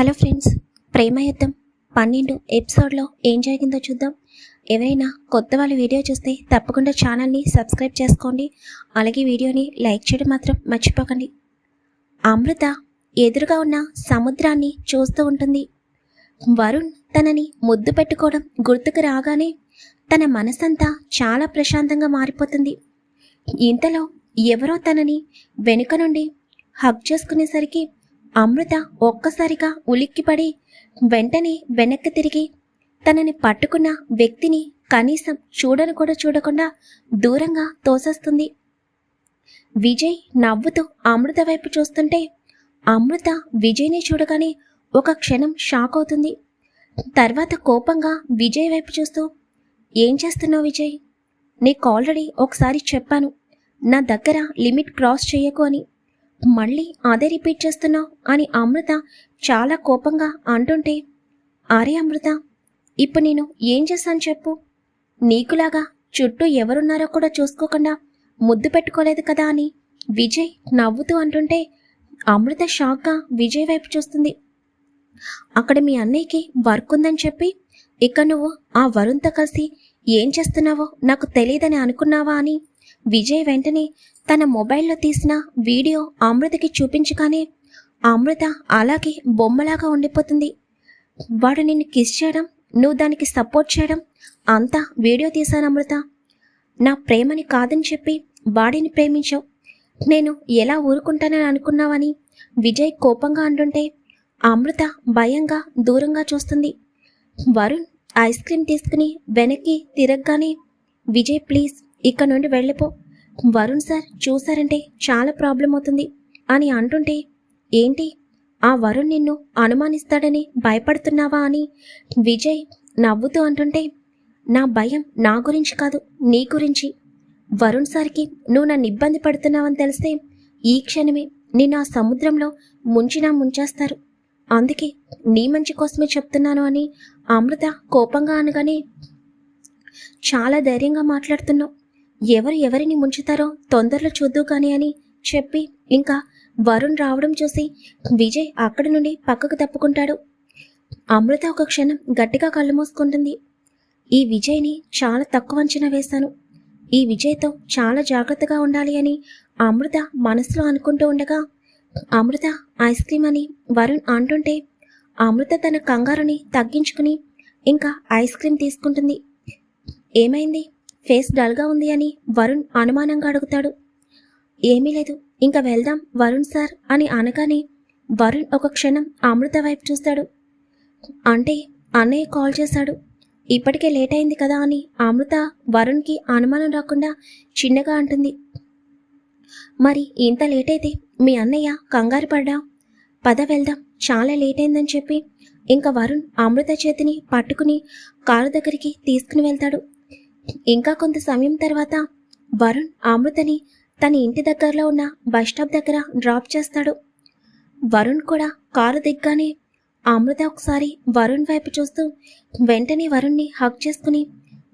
Hello friends ప్రేమ యుద్ధం పన్నెండు ఎపిసోడ్లో ఏం జరిగిందో చూద్దాం. ఎవరైనా కొత్త వాళ్ళ వీడియో చూస్తే తప్పకుండా ఛానల్ని సబ్స్క్రైబ్ చేసుకోండి. అలాగే వీడియోని లైక్ చేయడం మాత్రం మర్చిపోకండి. అమృత ఎదురుగా ఉన్న సముద్రాన్ని చూస్తూ ఉంటుంది. వరుణ్ తనని ముద్దు పెట్టుకోవడం గుర్తుకు రాగానే తన మనసంతా చాలా ప్రశాంతంగా మారిపోతుంది. ఇంతలో ఎవరో తనని వెనుక నుండి హగ్ చేసుకునేసరికి అమృత ఒక్కసారిగా ఉలిక్కిపడి వెంటనే వెనక్కి తిరిగి తనని పట్టుకున్న వ్యక్తిని కనీసం చూడను కూడా చూడకుండా దూరంగా తోసేస్తుంది. విజయ్ నవ్వుతూ అమృత వైపు చూస్తుంటే అమృత విజయ్ని చూడగానే ఒక క్షణం షాక్ అవుతుంది. తర్వాత కోపంగా విజయ్ వైపు చూస్తూ ఏం చేస్తున్నావు విజయ్? నీకు ఆల్రెడీ ఒకసారి చెప్పాను నా దగ్గర లిమిట్ క్రాస్ చేయకు అని. మళ్ళీ అదే రిపీట్ చేస్తున్నావు అని అమృత చాలా కోపంగా అంటుంటే అరే అమృత ఇప్పుడు నేను ఏం చేశాను చెప్పు. నీకులాగా చుట్టూ ఎవరున్నారో కూడా చూసుకోకుండా ముద్దు పెట్టుకోలేదు కదా అని విజయ్ నవ్వుతూ అంటుంటే అమృత షాక్గా విజయ్ వైపు చూస్తుంది. అక్కడ మీ అన్నయ్యకి వర్క్ ఉందని చెప్పి ఇక నువ్వు ఆ వరుణ్తో కలిసి ఏం చేస్తున్నావో నాకు తెలియదని అనుకున్నావా అని విజయ్ వెంటనే తన మొబైల్లో తీసిన వీడియో అమృతకి చూపించగానే అమృత అలాగే బొమ్మలాగా ఉండిపోతుంది. వాడు నిన్ను కిస్ చేయడం నువ్వు దానికి సపోర్ట్ చేయడం అంతా వీడియో తీశాను అమృత. నా ప్రేమని కాదని చెప్పి వాడిని ప్రేమించావు. నేను ఎలా ఊరుకుంటానని అనుకున్నావని విజయ్ కోపంగా అంటుంటే అమృత భయంగా దూరంగా చూస్తుంది. వరుణ్ ఐస్ క్రీమ్ తీసుకుని వెనక్కి తిరగగానే విజయ్ ప్లీజ్ ఇక్కడ నుండి వెళ్ళిపో. వరుణ్ సార్ చూసారంటే చాలా ప్రాబ్లం అవుతుంది అని అంటుంటే ఏంటి? ఆ వరుణ్ నిన్ను అనుమానిస్తాడని భయపడుతున్నావా అని విజయ్ నవ్వుతూ అంటుంటే నా భయం నా గురించి కాదు నీ గురించి. వరుణ్ సార్కి నువ్వు నన్ను ఇబ్బంది పడుతున్నావని తెలిస్తే ఈ క్షణమే నిన్ను ఆ సముద్రంలో ముంచినా ముంచేస్తారు. అందుకే నీ మంచి కోసమే చెప్తున్నాను అని అమృత కోపంగా అనగానే చాలా ధైర్యంగా మాట్లాడుతున్నావు. ఎవరు ఎవరిని ముంచుతారో తొందరలో చూద్దు కానీ అని చెప్పి ఇంకా వరుణ్ రావడం చూసి విజయ్ అక్కడి నుండి పక్కకు తప్పుకుంటాడు. అమృత ఒక క్షణం గట్టిగా కళ్ళు మూసుకుంటుంది. ఈ విజయ్ని చాలా తక్కువ అంచనా వేశాను ఈ విజయ్తో చాలా జాగ్రత్తగా ఉండాలి అని అమృత మనసులో అనుకుంటూ ఉండగా అమృత ఐస్ క్రీమ్ అని వరుణ్ అంటుంటే అమృత తన కంగారుని తగ్గించుకుని ఇంకా ఐస్ క్రీమ్ తీసుకుంటుంది. ఏమైంది? ఫేస్ డల్గా ఉంది అని వరుణ్ అనుమానంగా అడుగుతాడు. ఏమీ లేదు ఇంకా వెళ్దాం వరుణ్ సార్ అని అనగానే వరుణ్ ఒక క్షణం అమృత వైపు చూస్తాడు. అంటే అన్నయ్య కాల్ చేశాడు. ఇప్పటికే లేట్ అయింది కదా అని అమృత వరుణ్కి అనుమానం రాకుండా చిన్నగా అంటుంది. మరి ఇంత లేట్ అయితే మీ అన్నయ్య కంగారు పడ్డా? పద వెళ్దాం చాలా లేట్ అయిందని చెప్పి ఇంకా వరుణ్ అమృత చేతిని పట్టుకుని కారు దగ్గరికి తీసుకుని వెళ్తాడు. ఇంకా కొంత సమయం తర్వాత వరుణ్ అమృతని తన ఇంటి దగ్గరలో ఉన్న బస్ స్టాప్ దగ్గర డ్రాప్ చేస్తాడు. వరుణ్ కూడా కారు దిగ్గానే అమృత ఒకసారి వరుణ్ వైపు చూస్తూ వెంటనే వరుణ్ని హక్ చేసుకుని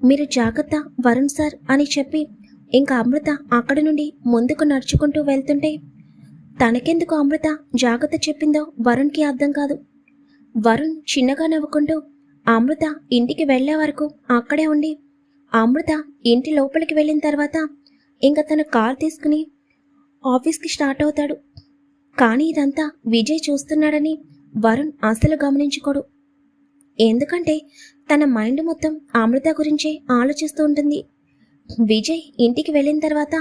మీరు జాగ్రత్త వరుణ్ సార్ అని చెప్పి ఇంకా అమృత అక్కడి నుండి ముందుకు నడుచుకుంటూ వెళ్తుంటే తనకెందుకు అమృత జాగ్రత్త చెప్పిందో వరుణ్కి అర్థం కాదు వరుణ్ చిన్నగా నవ్వుకుంటూ అమృత ఇంటికి వెళ్ళే వరకు అక్కడే ఉండి అమృత ఇంటి లోపలికి వెళ్ళిన తర్వాత ఇంకా తన కార్ తీసుకుని ఆఫీస్కి స్టార్ట్ అవుతాడు. కానీ ఇదంతా విజయ్ చూస్తున్నాడని వరుణ్ అసలు గమనించుకోడు. ఎందుకంటే తన మైండ్ మొత్తం అమృత గురించే ఆలోచిస్తూ ఉంటుంది. విజయ్ ఇంటికి వెళ్ళిన తర్వాత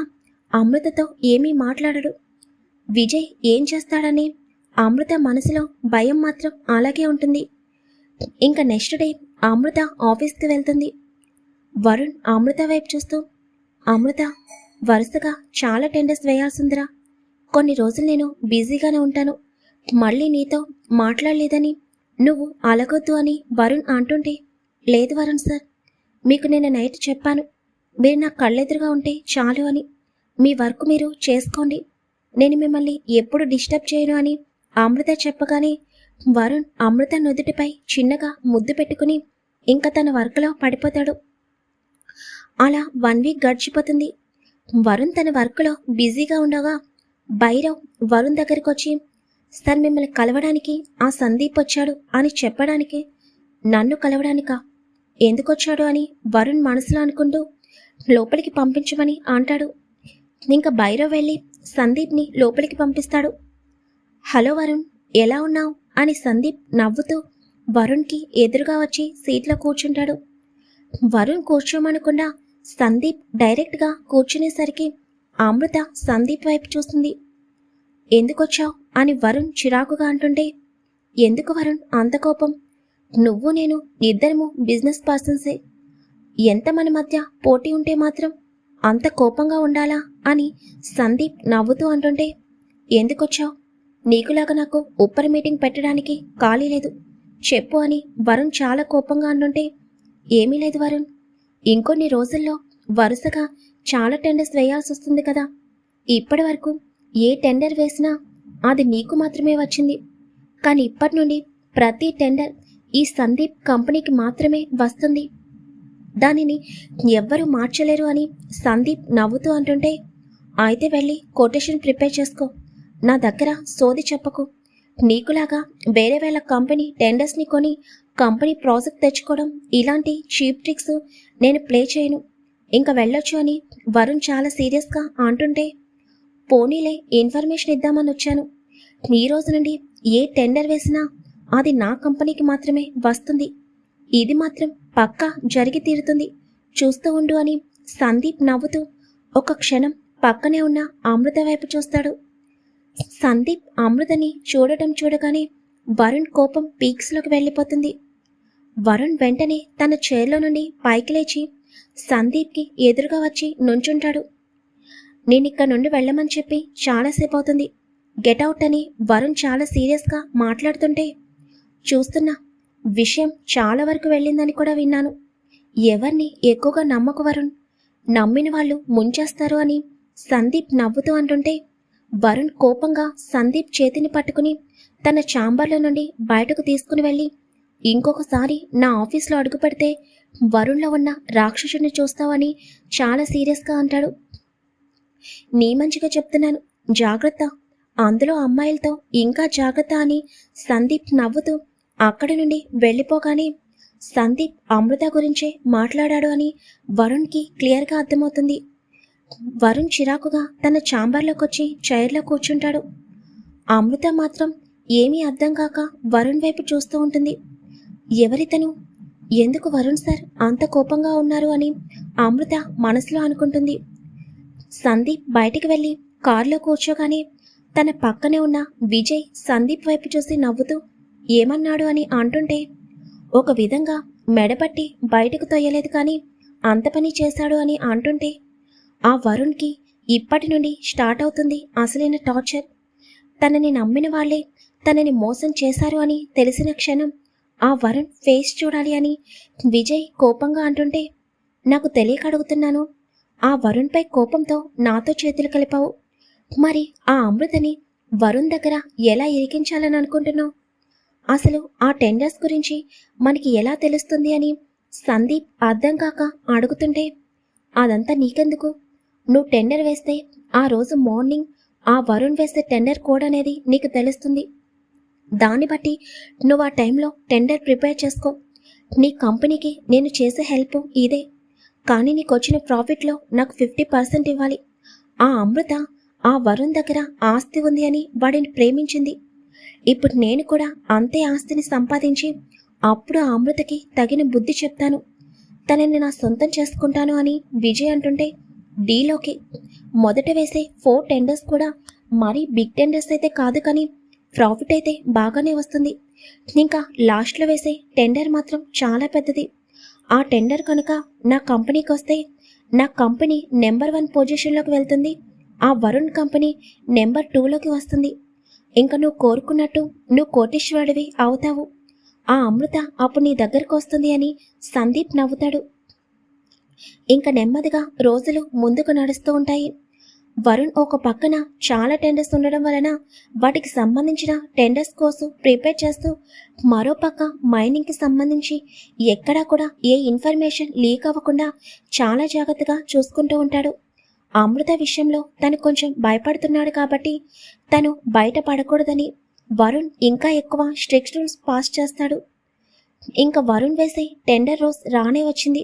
అమృతతో ఏమీ మాట్లాడడు. విజయ్ ఏం చేస్తాడని అమృత మనసులో భయం మాత్రం అలాగే ఉంటుంది. ఇంకా నెక్స్ట్ డే అమృత ఆఫీస్కి వెళ్తుంది. వరుణ్ అమృత వైపు చూస్తూ అమృత వరుసగా చాలా టెండర్స్ వేయాల్సిందిరా. కొన్ని రోజులు నేను బిజీగానే ఉంటాను. మళ్ళీ నీతో మాట్లాడలేదని నువ్వు అలగొద్దు అని వరుణ్ అంటుంటే లేదు వరుణ్ సార్ మీకు నేను నైట్ చెప్పాను. మీరు నా కళ్ళెదురుగా ఉంటే చాలు అని. మీ వర్క్ మీరు చేసుకోండి. నేను మిమ్మల్ని ఎప్పుడు డిస్టర్బ్ చేయను అని అమృత చెప్పగానే వరుణ్ అమృత నుదుటిపై చిన్నగా ముద్దు పెట్టుకుని ఇంకా తన వర్క్లో పడిపోతాడు. అలా వన్ వీక్ గడిచిపోతుంది. వరుణ్ తన వర్క్లో బిజీగా ఉండగా భైరవ్ వరుణ్ దగ్గరికి వచ్చి సార్ మిమ్మల్ని కలవడానికి ఆ సందీప్ వచ్చాడు అని చెప్పడానికి నన్ను కలవడానికా? ఎందుకొచ్చాడు అని వరుణ్ మనసులో అనుకుంటూ లోపలికి పంపించమని అంటాడు. ఇంకా భైరవ్ వెళ్ళి సందీప్ని లోపలికి పంపిస్తాడు. హలో వరుణ్ ఎలా ఉన్నావు? అని సందీప్ నవ్వుతూ వరుణ్కి ఎదురుగా వచ్చి సీట్లో కూర్చుంటాడు. వరుణ్ కూర్చోమనకుండా సందీప్ డైరెక్ట్గా కూర్చునేసరికి అమృత సందీప్ వైపు చూస్తుంది ఎందుకొచ్చావు? అని వరుణ్ చిరాకుగా అంటుంటే ఎందుకు వరుణ్? అంత కోపం. నువ్వు నేను ఇద్దరము బిజినెస్ పర్సన్సే. ఎంత మన మధ్య పోటీ ఉంటే మాత్రం అంత కోపంగా ఉండాలా? అని సందీప్ నవ్వుతూ అంటుంటే ఎందుకొచ్చావు? నీకులాగా నాకు ఉప్పర్ మీటింగ్ పెట్టడానికి ఖాళీ లేదు. చెప్పు అని వరుణ్ చాలా కోపంగా అంటుంటే ఏమీ లేదు వరుణ్. ఇంకొన్ని రోజుల్లో వరుసగా చాలా టెండర్స్ వేయాల్సి వస్తుంది కదా. ఇప్పటి వరకు ఏ టెండర్ వేసినా అది నీకు మాత్రమే వచ్చింది. కానీ ఇప్పటి నుండి ప్రతి టెండర్ ఈ సందీప్ కంపెనీకి మాత్రమే వస్తుంది. దానిని ఎవ్వరూ మార్చలేరు అని సందీప్ నవ్వుతూ అంటుంటే అయితే వెళ్ళి కొటేషన్ ప్రిపేర్ చేసుకో. నా దగ్గర సోది చెప్పకు. నీకులాగా వేరే వేళ కంపెనీ టెండర్స్ని కొని కంపెనీ ప్రాజెక్ట్ తెచ్చుకోవడం ఇలాంటి చీప్ ట్రిక్స్ నేను ప్లే చేయను. ఇంకా వెళ్ళొచ్చు అని వరుణ్ చాలా సీరియస్గా అంటుంటే పోనీలే ఇన్ఫర్మేషన్ ఇద్దామని వచ్చాను. ఈ రోజు నుండి ఏ టెండర్ వేసినా అది నా కంపెనీకి మాత్రమే వస్తుంది. ఇది మాత్రం పక్కా జరిగి తీరుతుంది. చూస్తూ ఉండు అని సందీప్ నవ్వుతూ ఒక క్షణం పక్కనే ఉన్న అమృత వైపు చూస్తాడు. సందీప్ అమృతని చూడటం చూడగానే వరుణ్ కోపం పీక్స్లోకి వెళ్ళిపోతుంది. వరుణ్ వెంటనే తన చైర్లో నుండి పైకి లేచి సందీప్కి ఎదురుగా వచ్చి నుంచుంటాడు. నేనిక్కడ నుండి వెళ్ళమని చెప్పి చాలాసేపు అవుతుంది. గెట్ అవుట్ అని వరుణ్ చాలా సీరియస్గా మాట్లాడుతుంటే చూస్తున్నా విషయం చాలా వరకు వెళ్ళిందని కూడా విన్నాను. ఎవరిని ఎక్కువగా నమ్మకు వరుణ్? నమ్మిన వాళ్ళు ముంచేస్తారు అని సందీప్ నవ్వుతూ అంటుంటే వరుణ్ కోపంగా సందీప్ చేతిని పట్టుకుని తన ఛాంబర్ల నుండి బయటకు తీసుకుని వెళ్ళి ఇంకొకసారి నా ఆఫీస్లో అడుగు పెడితే వరుణ్లో ఉన్న రాక్షసుని చూస్తావని చాలా సీరియస్గా అంటాడు. నీ మంచిగా చెప్తున్నాను. జాగ్రత్త. అందులో అమ్మాయిలతో ఇంకా జాగ్రత్త అని సందీప్ నవ్వుతూ అక్కడి నుండి వెళ్ళిపోగానే సందీప్ అమృత గురించే మాట్లాడాడు అని వరుణ్కి క్లియర్గా అర్థమవుతుంది. వరుణ్ చిరాకుగా తన ఛాంబర్లోకి వచ్చి చైర్లో కూర్చుంటాడు. అమృత మాత్రం ఏమీ అర్థం కాక వరుణ్ వైపు చూస్తూ ఉంటుంది. ఎవరితను? ఎందుకు వరుణ్ సార్ అంత కోపంగా ఉన్నారు అని అమృత మనసులో అనుకుంటుంది. సందీప్ బయటికి వెళ్ళి కారులో కూర్చోగానే తన పక్కనే ఉన్న విజయ్ సందీప్ వైపు చూసి నవ్వుతూ ఏమన్నాడు? అని అంటుంటే ఒక విధంగా మెడపట్టి బయటకు తొయ్యలేదు కానీ అంత పని చేశాడు అని అంటుంటే ఆ వరుణ్కి ఇప్పటి నుండి స్టార్ట్ అవుతుంది అసలైన టార్చర్. తనని నమ్మిన వాళ్ళే తనని మోసం చేశారు అని తెలిసిన క్షణం ఆ వరుణ్ ఫేస్ చూడాలి అని విజయ్ కోపంగా అంటుంటే నాకు తెలియక అడుగుతున్నాను. ఆ వరుణ్పై కోపంతో నాతో చేతులు కలిపావు. మరి ఆ అమృతని వరుణ్ దగ్గర ఎలా ఇరికించాలని అనుకుంటున్నావు? అసలు ఆ టెండర్స్ గురించి మనకి ఎలా తెలుస్తుంది అని సందీప్ అర్థం కాక అడుగుతుంటే అదంతా నీకెందుకు? నువ్వు టెండర్ వేస్తే ఆ రోజు మార్నింగ్ ఆ వరుణ్ వేసే టెండర్ కోడ్ అనేది నీకు తెలుస్తుంది. దాన్ని బట్టి నువ్వు ఆ టైంలో టెండర్ ప్రిపేర్ చేసుకో. నీ కంపెనీకి నేను చేసే హెల్ప్ ఇదే. కానీ నీకు వచ్చిన ప్రాఫిట్లో నాకు ఫిఫ్టీ పర్సెంట్ ఇవ్వాలి. ఆ అమృత ఆ వరుణ్ దగ్గర ఆస్తి ఉంది అని వాడిని ప్రేమించింది. ఇప్పుడు నేను కూడా అంతే ఆస్తిని సంపాదించి అప్పుడు ఆ అమృతకి తగిన బుద్ధి చెప్తాను. తనని నా సొంతం చేసుకుంటాను అని విజయ్ అంటుంటే డీలోకి. మొదట వేసే ఫోర్ టెండర్స్ కూడా మరీ బిగ్ టెండర్స్ అయితే కాదు కానీ ప్రాఫిట్ అయితే బాగానే వస్తుంది. ఇంకా లాస్ట్లో వేసే టెండర్ మాత్రం చాలా పెద్దది. ఆ టెండర్ కనుక నా కంపెనీకి వస్తే నా కంపెనీ నెంబర్ వన్ పొజిషన్లోకి వెళ్తుంది. ఆ వరుణ్ కంపెనీ నెంబర్ టూలోకి వస్తుంది. ఇంకా నువ్వు కోరుకున్నట్టు నువ్వు కోటేశ్వరుడివి అవుతావు. ఆ అమృత అప్పుడు నీ దగ్గరకు వస్తుంది అని సందీప్ నవ్వుతాడు. ఇంకా నెమ్మదిగా రోజులు ముందుకు నడుస్తూ ఉంటాయి. వరుణ్ ఒక పక్కన చాలా టెండర్స్ ఉండడం వలన వాటికి సంబంధించిన టెండర్స్ కోసం ప్రిపేర్ చేస్తూ మరో పక్క మైనింగ్కి సంబంధించి ఎక్కడా కూడా ఏ ఇన్ఫర్మేషన్ లీక్ అవ్వకుండా చాలా జాగ్రత్తగా చూసుకుంటూ ఉంటాడు. అమృత విషయంలో తను కొంచెం భయపడుతున్నాడు కాబట్టి తను బయట పడకూడదని వరుణ్ ఇంకా ఎక్కువ స్ట్రిక్ట్ రూల్స్ పాస్ చేస్తాడు. ఇంకా వరుణ్ వేసే టెండర్ రోజు రానే వచ్చింది.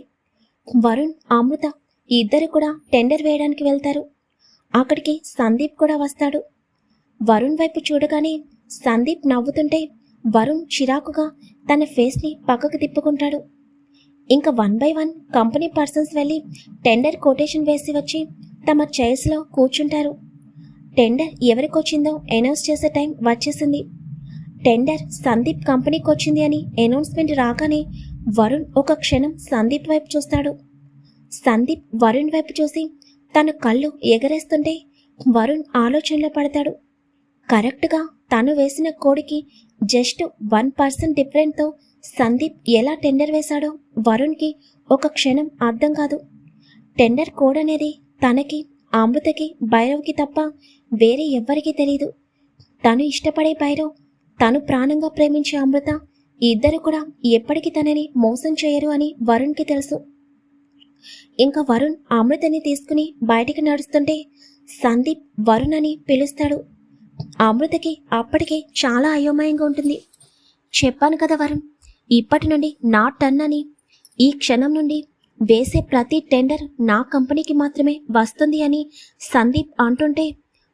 వరుణ్ అమృత ఇద్దరు కూడా టెండర్ వేయడానికి వెళ్తారు. అక్కడికి సందీప్ కూడా వస్తాడు. వరుణ్ వైపు చూడగానే సందీప్ నవ్వుతుంటే వరుణ్ చిరాకుగా తన ఫేస్ని పక్కకు తిప్పుకుంటాడు. ఇంకా one by one company persons వెళ్ళి టెండర్ కొటేషన్ వేసి వచ్చి తమ చైర్స్లో కూర్చుంటారు. టెండర్ ఎవరికొచ్చిందో అనౌన్స్ చేసే టైం వచ్చేసింది. టెండర్ సందీప్ కంపెనీకి వచ్చింది అని అనౌన్స్మెంట్ రాగానే వరుణ్ ఒక క్షణం సందీప్ వైపు చూస్తాడు. సందీప్ వరుణ్ వైపు చూసి తన కళ్ళు ఎగరేస్తుంటే వరుణ్ ఆలోచనలో పడతాడు. కరెక్ట్గా తను వేసిన కోడికి జస్ట్ వన్ పర్సెంట్ డిఫరెంట్తో సందీప్ ఎలా టెండర్ వేశాడో వరుణ్కి ఒక క్షణం అర్థం కాదు. టెండర్ కోడ్ అనేది తనకి అమృతకి భైరవ్కి తప్ప వేరే ఎవ్వరికీ తెలియదు తను ఇష్టపడే భైరవ్ తను ప్రాణంగా ప్రేమించే అమృత ఇద్దరు కూడా ఎప్పటికీ తనని మోసం చేయరు అని వరుణ్కి తెలుసు. ఇంకా వరుణ్ అమృతని తీసుకుని బయటికి నడుస్తుంటే సందీప్ వరుణ్ అని పిలుస్తాడు. అమృతకి అప్పటికే చాలా అయోమయంగా ఉంటుంది. చెప్పాను కదా వరుణ్ ఇప్పటి నుండి నా టర్న్ అని. ఈ క్షణం నుండి వేసే ప్రతి టెండర్ నా కంపెనీకి మాత్రమే వస్తుంది అని సందీప్ అంటుంటే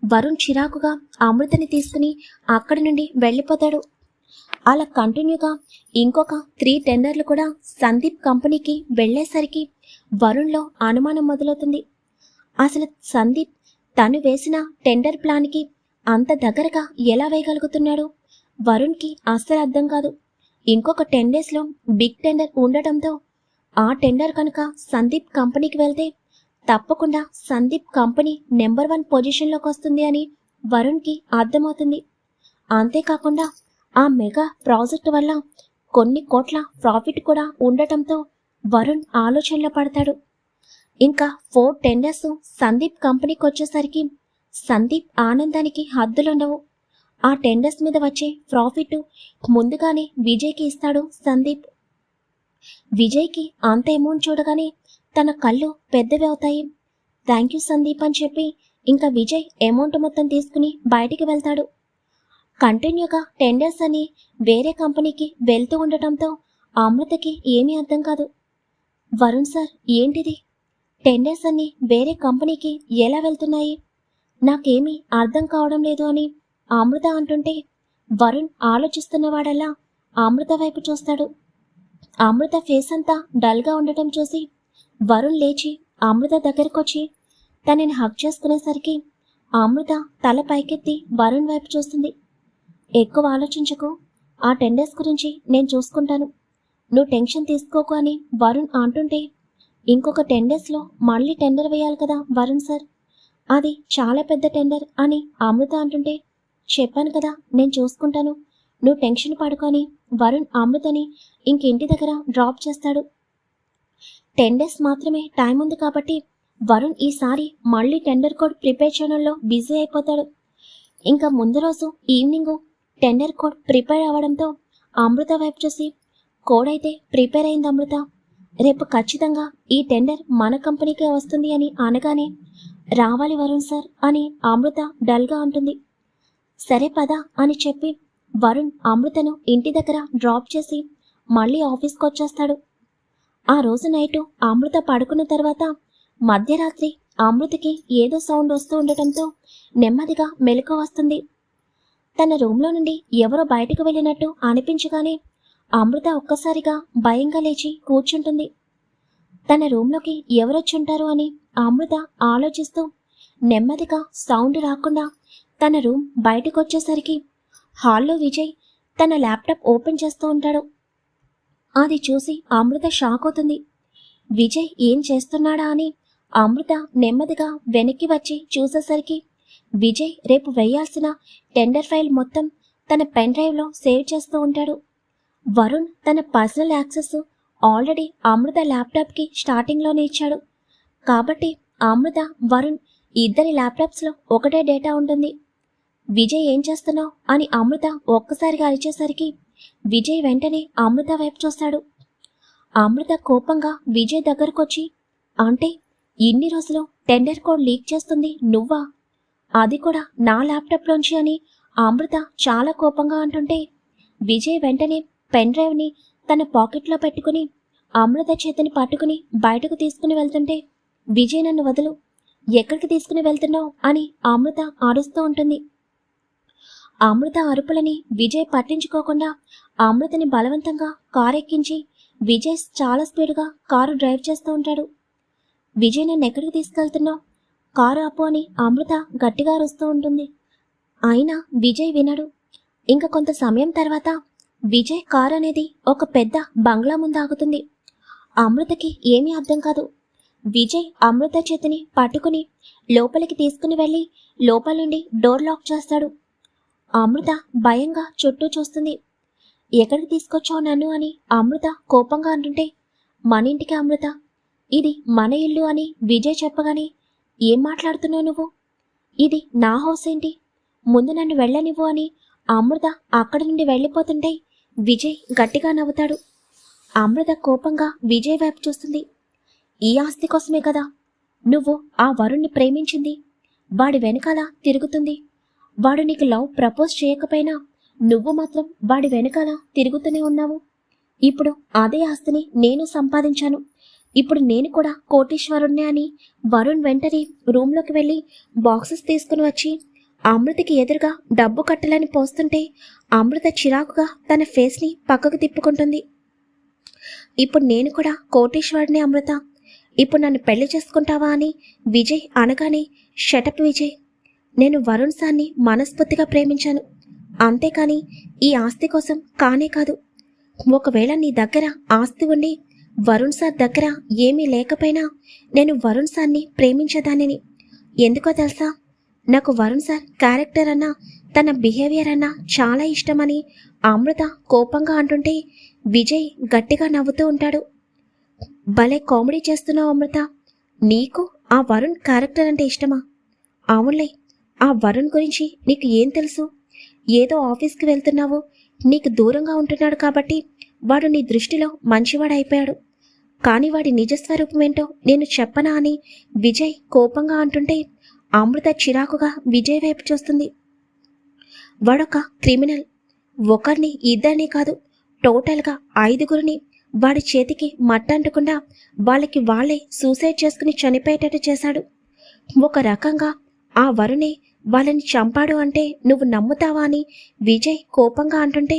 వరుణ్ చిరాకుగా అమృతని తీసుకుని అక్కడి నుండి వెళ్ళిపోతాడు. అలా కంటిన్యూగా ఇంకొక త్రీ టెండర్లు కూడా సందీప్ కంపెనీకి వెళ్ళేసరికి వరుణ్లో అనుమానం మొదలవుతుంది. అసలు సందీప్ తను వేసిన టెండర్ ప్లాన్కి అంత దగ్గరగా ఎలా వేయగలుగుతున్నాడు? వరుణ్కి అస్సలు అర్థం కాదు. ఇంకొక టెన్ డేస్లో బిగ్ టెండర్ ఉండటంతో ఆ టెండర్ కనుక సందీప్ కంపెనీకి వెళ్తే తప్పకుండా సందీప్ కంపెనీ నెంబర్ వన్ పొజిషన్లోకి వస్తుంది అని వరుణ్కి అర్థమవుతుంది. అంతేకాకుండా ఆ మెగా ప్రాజెక్ట్ వల్ల కొన్ని కోట్ల ప్రాఫిట్ కూడా ఉండటంతో వరుణ్ ఆలోచనలో పడతాడు. ఇంకా ఫోర్ టెండర్స్ సందీప్ కంపెనీకి వచ్చేసరికి సందీప్ ఆనందానికి హద్దులుండవు. ఆ టెండర్స్ మీద వచ్చే ప్రాఫిట్ ముందుగానే విజయ్కి ఇస్తాడు సందీప్. విజయ్కి అంత అమౌంట్ చూడగానే తన కళ్ళు పెద్దవి అవుతాయి. థ్యాంక్ యూ సందీప్ అని చెప్పి ఇంకా విజయ్ అమౌంట్ మొత్తం తీసుకుని బయటికి వెళ్తాడు. కంటిన్యూగా టెండర్స్ అని వేరే కంపెనీకి వెళ్తూ ఉండటంతో అమృతకి ఏమీ అర్థం కాదు. వరుణ్ సార్ ఏంటిది? టెండర్స్ అన్ని వేరే కంపెనీకి ఎలా వెళ్తున్నాయి? నాకేమీ అర్థం కావడం లేదు అని అమృత అంటుంటే వరుణ్ ఆలోచిస్తున్నవాడల్లా అమృత వైపు చూస్తాడు. అమృత ఫేస్ అంతా డల్గా ఉండటం చూసి వరుణ్ లేచి అమృత దగ్గరకొచ్చి తనని హక్ చేసుకునేసరికి అమృత తల పైకెత్తి వరుణ్ వైపు చూస్తుంది. ఎక్కువ ఆలోచించకు ఆ టెండర్స్ గురించి నేను చూసుకుంటాను. నువ్వు టెన్షన్ తీసుకోకు అని వరుణ్ అంటుంటే ఇంకొక టెన్ డేస్లో మళ్ళీ టెండర్ వేయాలి కదా వరుణ్ సార్? అది చాలా పెద్ద టెండర్ అని అమృత అంటుంటే చెప్పాను కదా నేను చూసుకుంటాను. నువ్వు టెన్షన్ పడుకొని వరుణ్ అమృతని ఇంకింటి దగ్గర డ్రాప్ చేస్తాడు. టెన్ డేస్ మాత్రమే టైం ఉంది కాబట్టి వరుణ్ ఈసారి మళ్ళీ టెండర్ కోడ్ ప్రిపేర్ చేయడంలో బిజీ అయిపోతాడు. ఇంకా ముందు రోజు ఈవినింగ్ టెండర్ కోడ్ ప్రిపేర్ అవ్వడంతో అమృత వైపు చూసి కోడ్ అయితే ప్రిపేర్ అయింది అమృత. రేపు ఖచ్చితంగా ఈ టెండర్ మన కంపెనీకే వస్తుంది అని అనగానే రావాలి వరుణ్ సార్ అని అమృత డల్గా అంటుంది. సరే పద అని చెప్పి వరుణ్ అమృతను ఇంటి దగ్గర డ్రాప్ చేసి మళ్ళీ ఆఫీస్కి వచ్చేస్తాడు. ఆ రోజు నైటు అమృత పడుకున్న తర్వాత మధ్యరాత్రి అమృతకి ఏదో సౌండ్ వస్తూ ఉండటంతో నెమ్మదిగా మెలకు వస్తుంది. తన రూమ్లో నుండి ఎవరో బయటకు వెళ్ళినట్టు అనిపించగానే అమృత ఒక్కసారిగా భయంగా లేచి కూర్చుంటుంది. తన రూమ్లోకి ఎవరొచ్చుంటారు అని అమృత ఆలోచిస్తూ నెమ్మదిగా సౌండ్ రాకుండా తన రూమ్ బయటకు వచ్చేసరికి హాల్లో విజయ్ తన ల్యాప్టాప్ ఓపెన్ చేస్తూ ఉంటాడు. అది చూసి అమృత షాక్ అవుతుంది. విజయ్ ఏం చేస్తున్నాడా అని అమృత నెమ్మదిగా వెనక్కి వచ్చి చూసేసరికి విజయ్ రేపు వేయాల్సిన టెండర్ ఫైల్ మొత్తం తన పెన్ డ్రైవ్లో సేవ్ చేస్తూ ఉంటాడు. వరుణ్ తన పర్సనల్ యాక్సెస్ ఆల్రెడీ అమృత ల్యాప్టాప్కి స్టార్టింగ్లోనే ఇచ్చాడు. కాబట్టి అమృత వరుణ్ ఇద్దరి ల్యాప్టాప్స్లో ఒకటే డేటా ఉంటుంది. విజయ్ ఏం చేస్తున్నావు? అని అమృత ఒక్కసారిగా అరిచేసరికి విజయ్ వెంటనే అమృత వైపు చూస్తాడు. అమృత కోపంగా విజయ్ దగ్గరకొచ్చి అంటే ఇన్ని రోజులు టెండర్ కోడ్ లీక్ చేస్తుంది నువ్వా? అది కూడా నా ల్యాప్టాప్లోంచి అని అమృత చాలా కోపంగా అంటుంటే విజయ్ వెంటనే పెన్ డ్రైవ్ని తన పాకెట్లో పెట్టుకుని అమృత చేతిని పట్టుకుని బయటకు తీసుకుని వెళ్తుంటే విజయ్ నన్ను వదులు ఎక్కడికి తీసుకుని వెళ్తున్నావు అని అమృత అరుస్తూ ఉంటుంది. అమృత అరుపులని విజయ్ పట్టించుకోకుండా అమృతని బలవంతంగా కారు ఎక్కించి విజయ్ చాలా స్పీడ్గా కారు డ్రైవ్ చేస్తూ ఉంటాడు. విజయ్ నన్ను ఎక్కడికి తీసుకెళ్తున్నావు? కారు ఆపు అని అమృత గట్టిగా అరుస్తూ ఉంటుంది. అయినా విజయ్ వినడు. ఇంకా కొంత సమయం తర్వాత విజయ్ కార్ అనేది ఒక పెద్ద బంగ్లా ముందు ఆగుతుంది అమృతకి ఏమీ అర్థం కాదు. విజయ్ అమృత చేతిని పట్టుకుని లోపలికి తీసుకుని వెళ్ళి లోపల నుండి డోర్ లాక్ చేస్తాడు. అమృత భయంగా చుట్టూ చూస్తుంది. ఎక్కడికి తీసుకొచ్చావు నన్ను అని అమృత కోపంగా అంటుంటే మన ఇంటికి అమృత. ఇది మన ఇల్లు అని విజయ్ చెప్పగానే ఏం మాట్లాడుతున్నావు నువ్వు? ఇది నా హౌస్ ఏంటి? ముందు నన్ను వెళ్ళనివ్వు అని అమృత అక్కడి నుండి వెళ్ళిపోతుంటే విజయ్ గట్టిగా నవ్వుతాడు. అమృత కోపంగా విజయ్ వైపు చూస్తుంది. ఈ ఆస్తి కోసమే కదా. నువ్వు ఆ వరుణ్ణి ప్రేమించింది. వాడి వెనకాల తిరుగుతుంది. వాడు నీకు లవ్ ప్రపోజ్ చేయకపోయినా నువ్వు మాత్రం వాడి వెనకాల తిరుగుతూనే ఉన్నావు. ఇప్పుడు అదే ఆస్తిని నేను సంపాదించాను. ఇప్పుడు నేను కూడా కోటీశ్వరుణ్ణి అని వరుణ్ వెంటనే రూమ్లోకి వెళ్ళి బాక్సెస్ తీసుకుని వచ్చి అమృతకి ఎదురుగా డబ్బు కట్టాలని పోస్తుంటే అమృత చిరాకుగా తన ఫేస్ని పక్కకు తిప్పుకుంటుంది. ఇప్పుడు నేను కూడా కోటేశ్వరుని అమృత. ఇప్పుడు నన్ను పెళ్ళి చేసుకుంటావా అని విజయ్ అనగానే షటప్ విజయ్ నేను వరుణ్ సార్ని మనస్ఫూర్తిగా ప్రేమించాను. అంతేకాని ఈ ఆస్తి కోసం కానే కాదు. ఒకవేళ నీ దగ్గర ఆస్తి ఉండి వరుణ్ సార్ దగ్గర ఏమీ లేకపోయినా నేను వరుణ్ సార్ని ప్రేమించేదానిని. ఎందుకో తెలుసా? నాకు వరుణ్ సార్ క్యారెక్టర్ అన్నా తన బిహేవియర్ అన్నా చాలా ఇష్టమని అమృత కోపంగా అంటుంటే విజయ్ గట్టిగా నవ్వుతూ ఉంటాడు. భలే కామెడీ చేస్తున్నావు అమృత. నీకు ఆ వరుణ్ క్యారెక్టర్ అంటే ఇష్టమా? అవునులే ఆ వరుణ్ గురించి నీకు ఏం తెలుసు? ఏదో ఆఫీస్కి వెళ్తున్నావు నీకు దూరంగా ఉంటున్నాడు కాబట్టి వాడు నీ దృష్టిలో మంచివాడు అయిపోయాడు. కానీ వాడి నిజస్వరూపం ఏంటో నేను చెప్పనా అని విజయ్ కోపంగా అంటుంటే అమృత చిరాకుగా విజయ్ వైపు చూస్తుంది. వాడొక క్రిమినల్. ఒకరిని ఇద్దరిని కాదు టోటల్గా ఐదుగురిని వాడి చేతికి మట్టంటకుండా వాళ్ళకి వాళ్ళే సూసైడ్ చేసుకుని చనిపోయేటట్టు చేశాడు. ఒక రకంగా ఆ వరుణే వాళ్ళని చంపాడు అంటే నువ్వు నమ్ముతావా అని విజయ్ కోపంగా అంటుంటే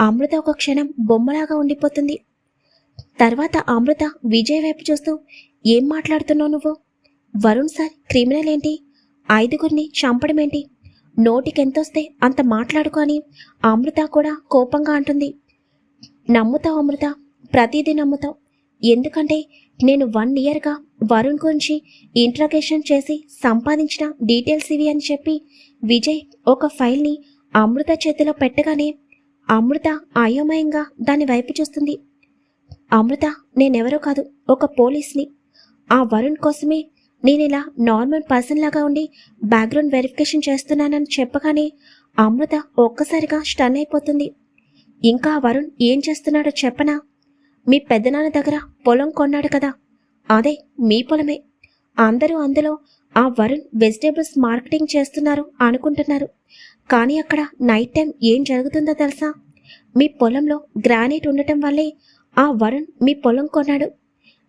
అమృత ఒక క్షణం బొమ్మలాగా ఉండిపోతుంది. తర్వాత అమృత విజయ్ వైపు చూస్తూ ఏం మాట్లాడుతున్నావు నువ్వు? వరుణ్ సార్ క్రిమినల్ ఏంటి? ఐదుగురిని చంపడం ఏంటి నోటికెంతొస్తే అంత మాట్లాడుకొని అమృత కూడా కోపంగా అంటుంది. నమ్ముతావు అమృత? ప్రతిదీ నమ్ముతావు. ఎందుకంటే నేను వన్ ఇయర్గా వరుణ్ గురించి ఇంట్రాగేషన్ చేసి సంపాదించిన డీటెయిల్స్ ఇవి అని చెప్పి విజయ్ ఒక ఫైల్ని అమృత చేతిలో పెట్టగానే అమృత అయోమయంగా దాని వైపు చూస్తుంది. అమృత నేనెవరో కాదు ఒక పోలీస్ని. ఆ వరుణ్ కోసమే నేను ఇలా నార్మల్ పర్సన్ లాగా ఉండి బ్యాక్గ్రౌండ్ వెరిఫికేషన్ చేస్తున్నానని చెప్పగానే అమృత ఒక్కసారిగా స్టన్ అయిపోతుంది. ఇంకా వరుణ్ ఏం చేస్తున్నాడో చెప్పనా? మీ పెద్దనాన్న దగ్గర పొలం కొన్నాడు కదా. అదే మీ పొలమే. అందరూ అందులో ఆ వరుణ్ వెజిటేబుల్స్ మార్కెటింగ్ చేస్తున్నారు అనుకుంటున్నారు. కానీ అక్కడ నైట్ టైం ఏం జరుగుతుందో తెలుసా? మీ పొలంలో గ్రానైట్ ఉండటం వల్లే ఆ వరుణ్ మీ పొలం కొన్నాడు.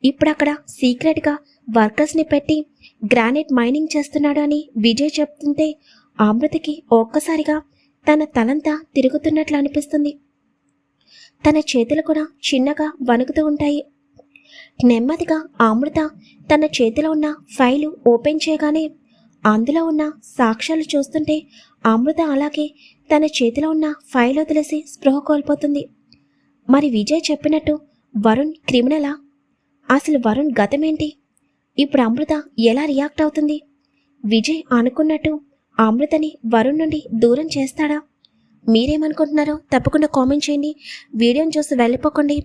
ఇప్పుడు అక్కడ సీక్రెట్గా వర్కర్స్ని పెట్టి గ్రానైట్ మైనింగ్ చేస్తున్నాడు అని విజయ్ చెప్తుంటే అమృతకి ఒక్కసారిగా తన తలంతా తిరుగుతున్నట్లు అనిపిస్తుంది. తన చేతులు కూడా చిన్నగా వణుకుతూ ఉంటాయి. నెమ్మదిగా అమృత తన చేతిలో ఉన్న ఫైలు ఓపెన్ చేయగానే అందులో ఉన్న సాక్ష్యాలు చూస్తుంటే అమృత అలాగే తన చేతిలో ఉన్న ఫైల్ వదిలేసి స్పృహ కోల్పోతుంది. మరి విజయ్ చెప్పినట్టు వరుణ్ క్రిమినలా? అసలు వరుణ్ గతమేంటి? ఇప్పుడు అమృత ఎలా రియాక్ట్ అవుతుంది? విజయ్ అనుకున్నట్టు అమృతని వరుణ్ నుండి దూరం చేస్తాడా? మీరేమనుకుంటున్నారో తప్పకుండా కామెంట్ చేయండి. వీడియోని చూసి వెళ్ళిపోకండి.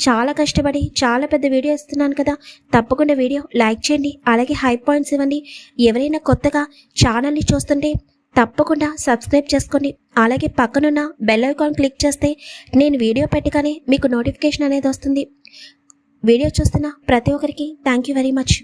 చాలా కష్టపడి చాలా పెద్ద వీడియో ఇస్తున్నాను కదా. తప్పకుండా వీడియో లైక్ చేయండి. అలాగే హై పాయింట్స్ ఇవ్వండి. ఎవరైనా కొత్తగా ఛానల్ని చూస్తుంటే తప్పకుండా సబ్స్క్రైబ్ చేసుకోండి. అలాగే పక్కనున్న బెల్ ఐకాన్ క్లిక్ చేస్తే నేను వీడియో పెట్టగానే మీకు నోటిఫికేషన్ అనేది వస్తుంది. వీడియో చూస్తున్న ప్రతి ఒక్కరికి థ్యాంక్ యూ వెరీ మచ్.